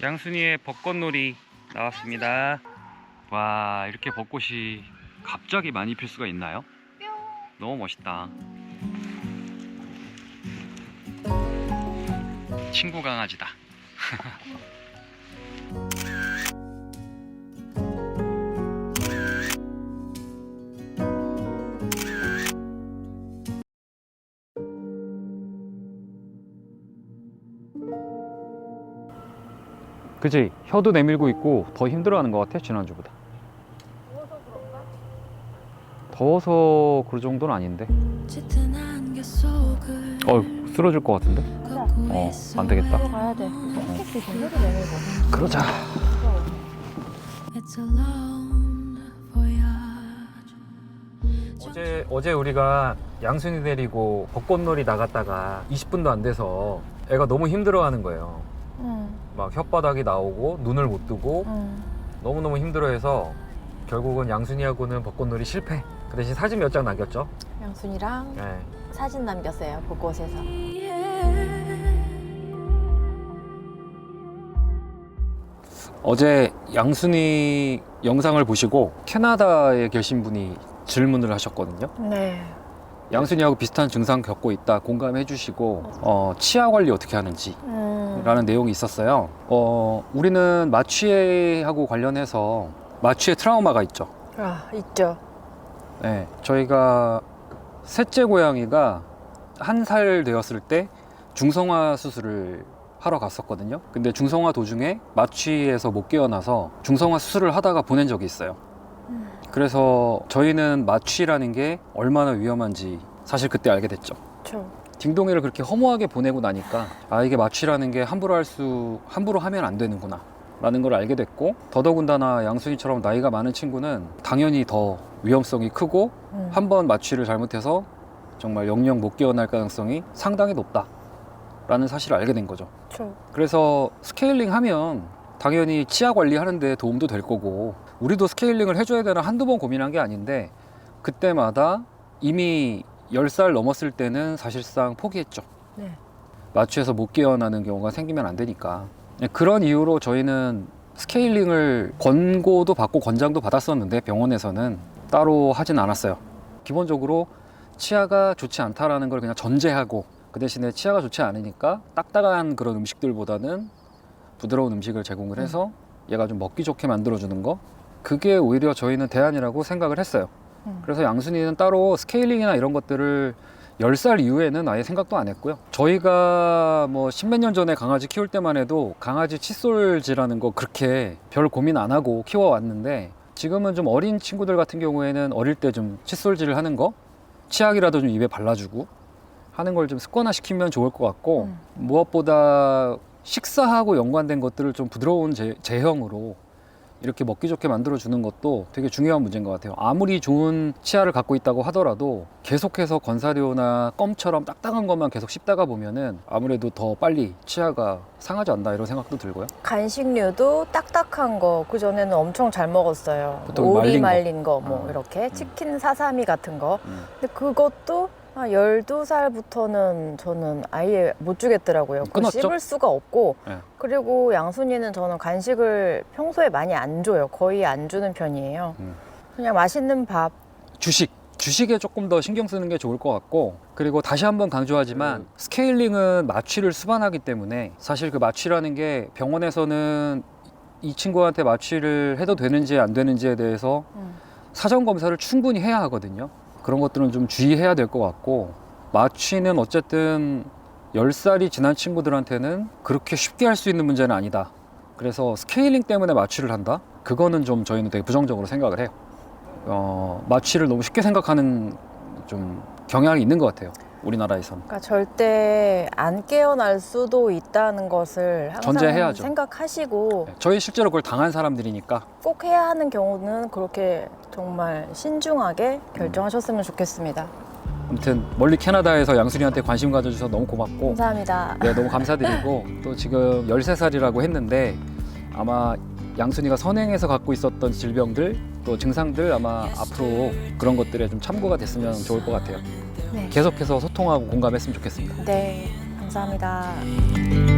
양순이의 벚꽃놀이 나왔습니다. 와 이렇게 벚꽃이 갑자기 많이 필 수가 있나요? 너무 멋있다. 친구 강아지다. 그지 혀도 내밀고 있고 더 힘들어하는 것 같아 지난주보다. 더워서 그럴 정도는 아닌데. 어 쓰러질 것 같은데. 어, 안 되겠다. 가야 돼. 스케치 제대로 내밀고. 그러자. 어제 어제 우리가 양순이 데리고 벚꽃놀이 나갔다가 20분도 안 돼서 애가 너무 힘들어하는 거예요. 응, 막 혓바닥이 나오고 눈을 못 뜨고 응. 너무 너무 힘들어해서 결국은 양순이하고는 벚꽃놀이 실패. 그 대신 사진 몇 장 남겼죠. 양순이랑 네. 사진 남겼어요. 벚꽃에서. 어제 양순이 영상을 보시고 캐나다에 계신 분이 질문을 하셨거든요. 네. 양순이하고 비슷한 증상 겪고 있다 공감해 주시고 어, 치아 관리 어떻게 하는지 음. 라는 내용이 있었어요. 어, 우리는 마취하고 관련해서 마취의 트라우마가 있죠. 아, 있죠. 네, 저희가 셋째 고양이가 한 살 되었을 때 중성화 수술을 하러 갔었거든요. 근데 중성화 도중에 마취에서 못 깨어나서 중성화 수술을 하다가 보낸 적이 있어요. 음. 그래서 저희는 마취라는 게 얼마나 위험한지 사실 그때 알게 됐죠. 저. 딩동이를 그렇게 허무하게 보내고 나니까 아 이게 마취라는 게 함부로 할 수 함부로 하면 안 되는구나 라는 걸 알게 됐고 더더군다나 양순이처럼 나이가 많은 친구는 당연히 더 위험성이 크고 음. 한번 마취를 잘못해서 정말 영영 못 깨어날 가능성이 상당히 높다 라는 사실을 알게 된 거죠 저. 그래서 스케일링 하면 당연히 치아 관리하는 데 도움도 될 거고 우리도 스케일링을 해줘야 되나 한두 번 고민한 게 아닌데 그때마다 이미 10살 넘었을 때는 사실상 포기했죠. 네. 마취해서 못 깨어나는 경우가 생기면 안 되니까. 네, 그런 이유로 저희는 스케일링을 권고도 받고 권장도 받았었는데 병원에서는 따로 하진 않았어요. 기본적으로 치아가 좋지 않다라는 걸 그냥 전제하고 그 대신에 치아가 좋지 않으니까 딱딱한 그런 음식들보다는 부드러운 음식을 제공을 해서 얘가 좀 먹기 좋게 만들어주는 거 그게 오히려 저희는 대안이라고 생각을 했어요 음. 그래서 양순이는 따로 스케일링이나 이런 것들을 10살 이후에는 아예 생각도 안 했고요. 저희가 뭐 십몇 년 전에 강아지 키울 때만 해도 강아지 칫솔질하는 거 그렇게 별 고민 안 하고 키워왔는데 지금은 좀 어린 친구들 같은 경우에는 어릴 때 좀 칫솔질을 하는 거 치약이라도 좀 입에 발라주고 하는 걸 좀 습관화 시키면 좋을 것 같고 음. 무엇보다 식사하고 연관된 것들을 좀 부드러운 제, 제형으로 이렇게 먹기 좋게 만들어주는 것도 되게 중요한 문제인 것 같아요. 아무리 좋은 치아를 갖고 있다고 하더라도 계속해서 건사료나 껌처럼 딱딱한 것만 계속 씹다가 보면은 아무래도 더 빨리 치아가 상하지 않나 이런 생각도 들고요. 간식류도 딱딱한 거 그 전에는 엄청 잘 먹었어요. 보통 오리 말린 거. 말린 거뭐 아. 이렇게 치킨 사사미 같은 거. 음. 근데 그것도 한 12살부터는 저는 아예 못 주겠더라고요. 그거 끊었죠? 씹을 수가 없고. 네. 그리고 양순이는 저는 간식을 평소에 많이 안 줘요. 거의 안 주는 편이에요. 음. 그냥 맛있는 밥. 주식. 주식에 조금 더 신경 쓰는 게 좋을 것 같고 그리고 다시 한번 강조하지만 스케일링은 마취를 수반하기 때문에 사실 그 마취라는 게 병원에서는 이 친구한테 마취를 해도 되는지 안 되는지에 대해서 음. 사전 검사를 충분히 해야 하거든요. 그런 것들은 좀 주의해야 될 것 같고 마취는 어쨌든 10살이 지난 친구들한테는 그렇게 쉽게 할 수 있는 문제는 아니다. 그래서 스케일링 때문에 마취를 한다? 그거는 좀 저희는 되게 부정적으로 생각을 해요. 어, 마취를 너무 쉽게 생각하는 좀 경향이 있는 것 같아요. 우리나라에서는. 그러니까 절대 안 깨어날 수도 있다는 것을 항상 전제해야죠. 생각하시고 네, 저희 실제로 그걸 당한 사람들이니까 꼭 해야 하는 경우는 그렇게 정말 신중하게 결정하셨으면 좋겠습니다. 아무튼 멀리 캐나다에서 양순이한테 관심 가져주셔서 너무 고맙고 감사합니다. 네, 너무 감사드리고 또 지금 13살이라고 했는데 아마 양순이가 선행해서 갖고 있었던 질병들 또 증상들 아마 앞으로 그런 것들에 좀 참고가 됐으면 좋을 것 같아요. 네. 계속해서 소통하고 공감했으면 좋겠습니다. 네, 감사합니다.